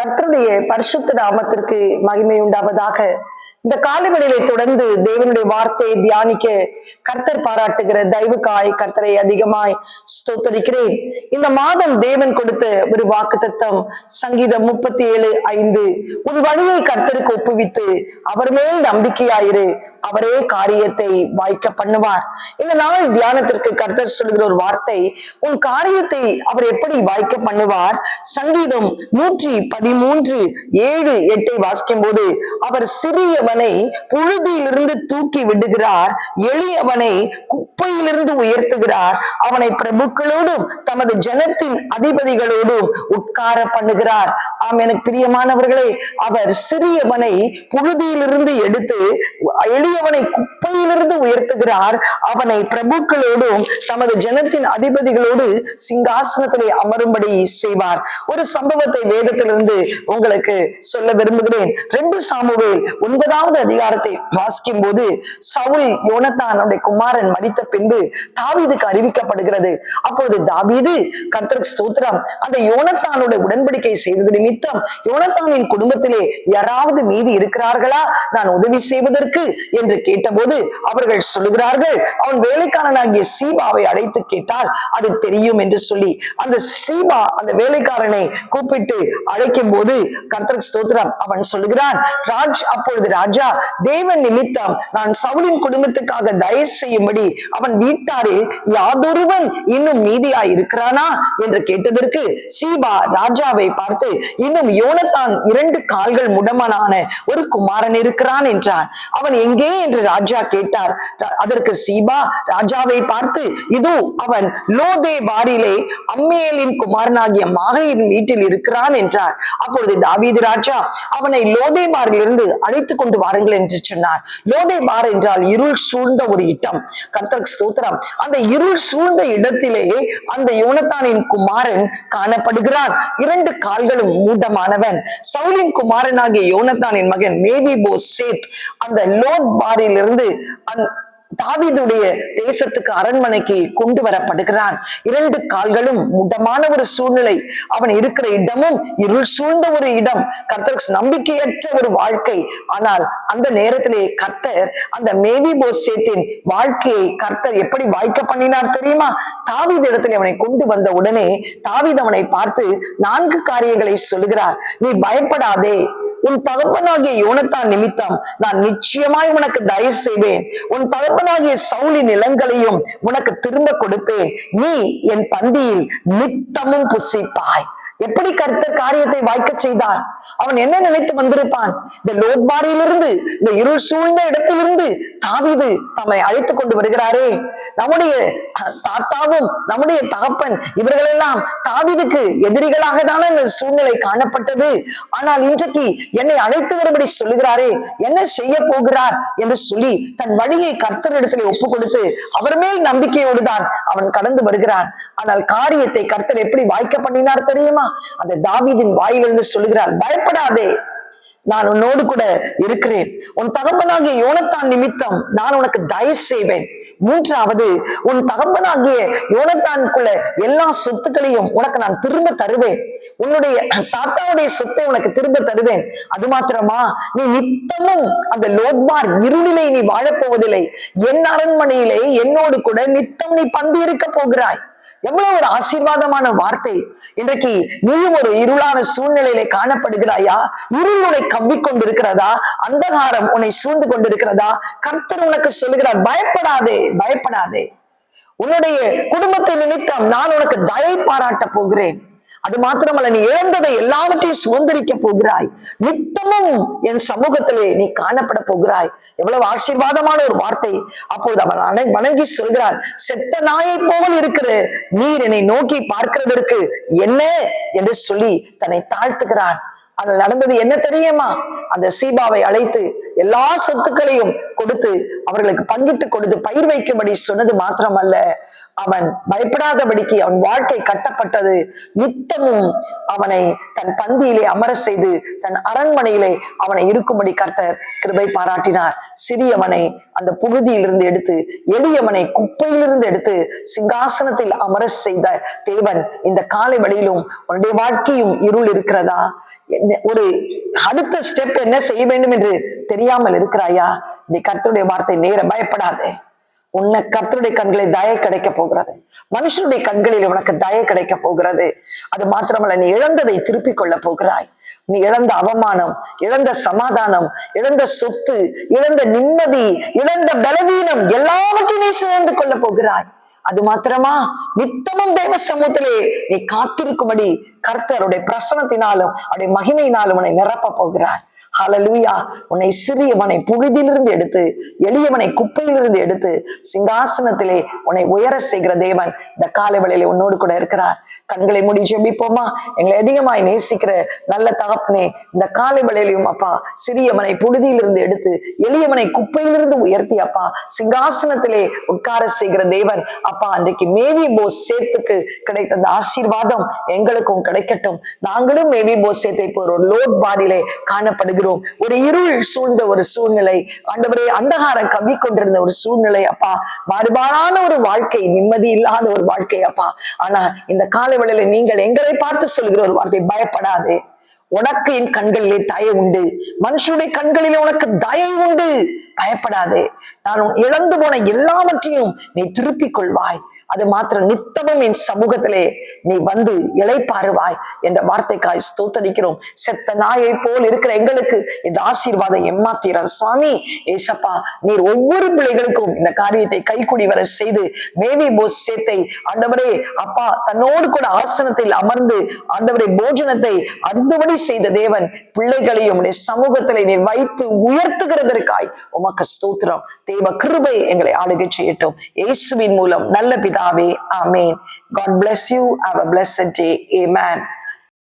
கர்த்தருடைய பரிசுத்த நாமத்திற்கு மகிமை உண்டாவதாக. இந்த காலவெளியை தொடர்ந்து தேவனுடைய வார்த்தையை தியானிக்க கர்த்தர் பாராட்டுகிற தயவுக்காய் கர்த்தரை அதிகமாய் ஸ்தோத்தரிக்கிறேன். இந்த மாதம் தேவன் கொடுத்த ஒரு வாக்குத்தத்தம் சங்கீதம் முப்பத்தி ஏழு ஐந்து. உன் வழியை கர்த்தருக்கு ஒப்புவித்து அவர் மேல் நம்பிக்கையாயிரு. அவரே காரியத்தை வாய்க்க பண்ணுவார். இந்த நாள் தியானத்திற்கு கர்த்தர் சொல்கிற ஒரு வார்த்தை உன் காரியத்தை அவர் எப்படி வாய்க்க பண்ணுவார்? சங்கீதம் நூற்றி பதிமூன்று ஏழு எட்டை வாசிக்கும் போது அவர் சிறியவனை புழுதியிலிருந்து தூக்கி விடுகிறார் எளியவனை குப்பையிலிருந்து உயர்த்துகிறார் அவனை பிரபுக்களோடும் தமது ஜனத்தின் அதிபதிகளோடும் உட்கார பண்ணுகிறார். ஆம் எனக்கு பிரியமானவர்களே அவர் சிறியவனை புழுதியிலிருந்து எடுத்து எளியவனை குப்பையிலிருந்து உயர்த்துகிறார். அவனை பிரபுக்களோடும் தமது ஜனத்தின் அதிபதிகளோடு சிங்காசனத்திலே அமரும்படி செய்வார். ஒரு சம்பவத்தை வேதத்திலிருந்து உங்களுக்கு சொல்ல விரும்புகிறேன். ரெண்டு சாமுவேல் ஒன்பதாவது அதிகாரத்தை வாசிக்கும் போது சவுல் யோனத்தானுடைய குமாரன் மடித்த பின்பு தாவீதுக்கு அறிவிக்கப்படுகிறது. அப்பொழுது தாவீது கர்த்தருக்கு ஸ்தோத்திரம். அந்த யோனத்தானோட உடன்படிக்கை செய்தது நிமித்தம் யோனத்தானின் குடும்பத்திலே யாராவது மீதி இருக்கிறார்களா? நான் உதவி செய்வதற்கு? என்று கேட்டபோது அவர்கள் சொல்லுகிறார்கள் அவன் வேலைக்காரனாகிய சீபாவை அழைத்து கேட்டால் அது தெரியும் என்று சொல்லி. அந்த சீபா அந்த வேலைக்காரனை கூப்பிட்டு அழைக்கும் போது கர்த்தருக்கு ஸ்தோத்திரம். அவன் சொல்லுகிறான் ராஜ் அப்பொழுது ராஜா தேவன் நிமித்தம் நான் சவுலின் குடும்பத்துக்காக தயவு செய்யும்படி அவன் வீட்டாரில் யாதொருவன் இன்னும் மீதியாய் இருக்கிறானா என்று கேட்டதற்கு சீபா ராஜாவை பார்த்து இன்னும் யோனத்தான் இரண்டு கால்கள் முடமனான ஒரு குமாரன் இருக்கிறான் என்றான். அவன் எங்கே என்று ராஜா கேட்டார். அதற்கு சீபா ராஜாவை பார்த்து இதோ அவன் லோதே வாரிலே அம்மியேலின் குமாரனாகிய மாகையின் வீட்டில் இருக்கிறான் என்றார். அப்பொழுது தாவீது ராஜா அவனை லோதே பாரிலிருந்து அழைத்து கொண்டு வாருங்கள் என்று சொன்னார். லோதே பார் என்றால் இருள் சூழ்ந்த ஒரு இடம். கர்த்தர் ஸ்தோத்திரம். அந்த இருள் சூழ்ந்த இடத்திலே அந்த யோனத்தானின் குமாரன் காணப்படுகிறான். இரண்டு கால்களும் ஊட்டமானவன் சவுலின் குமாரனாகிய யோனத்தானின் மகன் மேவி போ சேத் அந்த லோத் பாரிலிருந்து அந்த தாவிதுடைய தேசத்துக்கு அரண்மனைக்கு கொண்டு வரப்படுகிறான். இரண்டு கால்களும் முடமான ஒரு சூழ்நிலை. அவன் இருக்கிற இடமும் இருள் சூழ்ந்த ஒரு இடம். கர்த்தருக்கு நம்பிக்கையற்ற ஒரு வாழ்க்கை. ஆனால் அந்த நேரத்திலே கர்த்தர் அந்த மேவி போசேத்தின் வாழ்க்கையை கர்த்தர் எப்படி வாய்க்க பண்ணினார் தெரியுமா? தாவித இடத்துல அவனை கொண்டு வந்த உடனே தாவித அவனை பார்த்து நான்கு காரியங்களை சொல்லுகிறார். நீ பயப்படாதே. உன் தகப்பனாகிய யோனத்தான் நிமித்தம் நான் நிச்சயமாய் உனக்கு தயவு செய்வேன். உன் தகப்பனாகிய சவுளி நிலங்களையும் உனக்கு திரும்ப கொடுப்பேன். நீ என் பந்தியில் நித்தமும் புசிப்பாய். எப்படி கர்த்தர் காரியத்தை வாய்க்க செய்தார்? அவன் என்ன நினைத்து வந்திருப்பான்? இந்த லோத்பாரியிலிருந்து இந்த இருள் சூழ்ந்த இடத்திலிருந்து தாவிது தம்மை அழைத்து கொண்டு வருகிறாரே. நம்முடைய தாத்தாவும் நம்முடைய தகப்பன் இவர்களெல்லாம் தாவிதுக்கு எதிரிகளாக தான இந்த சூழ்நிலை காணப்பட்டது. ஆனால் இன்றைக்கு என்னை அழைத்து வரும்படி சொல்லுகிறாரே என்ன செய்ய போகிறார் என்று சொல்லி தன் வழியை கர்த்தரிடத்திலே ஒப்பு கொடுத்து அவர் மேல் நம்பிக்கையோடு தான் அவன் கடந்து வருகிறான். ஆனால் காரியத்தை கர்த்தர் எப்படி வாய்க்க பண்ணினார் தெரியுமா? அந்த தாவிதின் வாயிலிருந்து சொல்லுகிறார் பயப்படாதே நான் உன்னோடு கூட இருக்கிறேன். உன் தகப்பனாகிய யோனத்தான் நிமித்தம் நான் உனக்கு தயவு செய்வேன். மூன்றாவது உன் தகப்பனாகிய யோனத்தானுக்குள்ள எல்லா சொத்துக்களையும் உனக்கு நான் திரும்ப தருவேன். உன்னுடைய தாத்தாவுடைய சொத்தை உனக்கு திரும்ப தருவேன். அது மாத்திரமா நீ நித்தமும் அந்த லோக்பார் இருளிலே நீ வாழப்போவதில்லை. என் அரண்மனையிலே என்னோடு கூட நித்தம் நீ பந்து இருக்க போகிறாய். எவ்வளவு ஒரு ஆசீர்வாதமான வார்த்தை இன்றைக்கு நீயும் ஒரு இருளான சூழ்நிலையிலே காணப்படுகிறாயா? இருள் உன்னை கவ்விக்கொண்டிருக்கிறதா? அந்தகாரம் உன்னை சூழ்ந்து கொண்டிருக்கிறதா? கர்த்தர் உனக்கு சொல்லுகிறார் பயப்படாதே பயப்படாதே. உன்னுடைய குடும்பத்தை நிமித்தம் நான் உனக்கு தயை பாராட்ட போகிறேன். அது மாத்திரமல்ல நீ இழந்ததை எல்லாவற்றையும் சுதந்திரிக்க போகிறாய். நித்தமும் என் சமூகத்திலே நீ காணப்பட போகிறாய். எவ்வளவு ஆசீர்வாதமான ஒரு வார்த்தை. அப்போது அவன் அணை வணங்கி சொல்கிறார் செத்த நாயை போல் இருக்கிற நீர் என்னை நோக்கி பார்க்கிறதற்கு என்ன? என்று சொல்லி தன்னை தாழ்த்துகிறான். அதில் நடந்தது என்ன தெரியுமா? அந்த சீபாவை அழைத்து எல்லா சொத்துக்களையும் கொடுத்து அவர்களுக்கு பங்கிட்டு கொடுத்து பயிர் வைக்கும்படி சொன்னது மாத்திரமல்ல. அவன் பயப்படாதபடிக்கு அவன் வாழ்க்கை கட்டப்பட்டது. நித்தமும் அவனை தன் பந்தியிலே அமர செய்து தன் அரண்மனையிலே அவனை இருக்கும்படி கர்த்தர் கிருபை பாராட்டினார். சிறியவனை அந்த புழுதியிலிருந்து எடுத்து எளியவனை குப்பையிலிருந்து எடுத்து சிங்காசனத்தில் அமர செய்த தேவன் இந்த காலை வழியிலும் உன்னுடைய வாழ்க்கையும் இருள் இருக்கிறதா? என்ன- ஒரு அடுத்த ஸ்டெப் என்ன செய்ய வேண்டும் என்று தெரியாமல் இருக்கிறாயா? நீ கர்த்தருடைய வார்த்தை நேர பயப்படாதே. உன்னை கர்த்தருடைய கண்களை தயை கிடைக்க போகிறது. மனுஷனுடைய கண்களில் உனக்கு தயை கிடைக்க போகிறது. அது மாத்திரமல்ல நீ இழந்ததை திருப்பிக் கொள்ள போகிறாய். நீ இழந்த அவமானம் இழந்த சமாதானம் இழந்த சொத்து இழந்த நிம்மதி இழந்த பலவீனம் எல்லாவற்றையும் நீ சுழந்து கொள்ள போகிறாய். அது மாத்திரமா? நித்தமும் தேவ சமூகத்திலே நீ காத்திருக்கும்படி கர்த்தருடைய பிரசனத்தினாலும் அவருடைய மகிமையினாலும் உன்னை நிரப்ப போகிறாய். ஹலலூயா உன்னை சிறியவனை புழுதியிலிருந்து எடுத்து எளியவனை குப்பையிலிருந்து எடுத்து சிங்காசனத்திலே உன்னை உயர செய்கிற தேவன் இந்த காலை வேளையிலே உன்னோடு கூட இருக்கிறார். கண்களை மூடி ஜெபிப்போமா? எங்களை அதிகமாய் நேசிக்கிற நல்ல தகப்பனே இந்த காலை வேளையிலையும் அப்பா சிறியவனை புழுதியிலிருந்து எடுத்து எளியவனை குப்பையிலிருந்து உயர்த்தி அப்பா சிங்காசனத்திலே உட்கார செய்கிற தேவன் அப்பா அன்றைக்கு மேவி போஸ் சேத்துக்கு கிடைத்த அந்த ஆசீர்வாதம் எங்களுக்கும் கிடைக்கட்டும். நாங்களும் மேவி போஸ் சேத்தை இப்போ ஒரு லோட் பாடியிலே காணப்படுகிறோம் ஒரு இருள் சூழ்ந்த ஒரு சூழ்நிலை ஆண்டவரே அந்தகாரம் கவி கொண்டிருந்த ஒரு சூழ்நிலை அப்பா. மாறுபாடான ஒரு வாழ்க்கை நிம்மதி இல்லாத ஒரு வாழ்க்கை அப்பா. ஆனா இந்த காலவெளியில நீங்கள் எங்களை பார்த்து சொல்கிற ஒரு வார்த்தை பயப்படாதே. உனக்கு என் கண்களிலே தயை உண்டு. மனுஷனுடைய கண்களிலே உனக்கு தயை உண்டு. பயப்படாதே. நான் இழந்து போன எல்லாவற்றையும் நீ திருப்பிக் கொள்வாய். அது மாத்திரம் நித்தமும் என் சமூகத்திலே நீ வந்து இழைப்பாருவாய் என்ற வார்த்தைக்காய் ஸ்தோத்தரிக்கிறோம். செத்த நாயை போல் இருக்கிற எங்களுக்கு இந்த ஆசீர்வாதம் எம்மாத்திரம் சுவாமி ஏசப்பா நீர் ஒவ்வொரு பிள்ளைகளுக்கும் இந்த காரியத்தை கைக்குடி வர செய்து மேவி போஸ் சேத்தை ஆண்டவரே அப்பா தன்னோடு கூட ஆசனத்தில் அமர்ந்து ஆண்டவரே போஜனத்தை அருந்துபடி செய்த தேவன் பிள்ளைகளையும் உடைய சமூகத்திலே நீர் வைத்து உயர்த்துகிறதற்காய் உமக்கு ஸ்தோத்திரம். தேவ கிருபை எங்களை ஆளுகை செய்யட்டும். இயேசுவின் மூலம் நல்ல പിതാവേ amen God bless you have a blessed day amen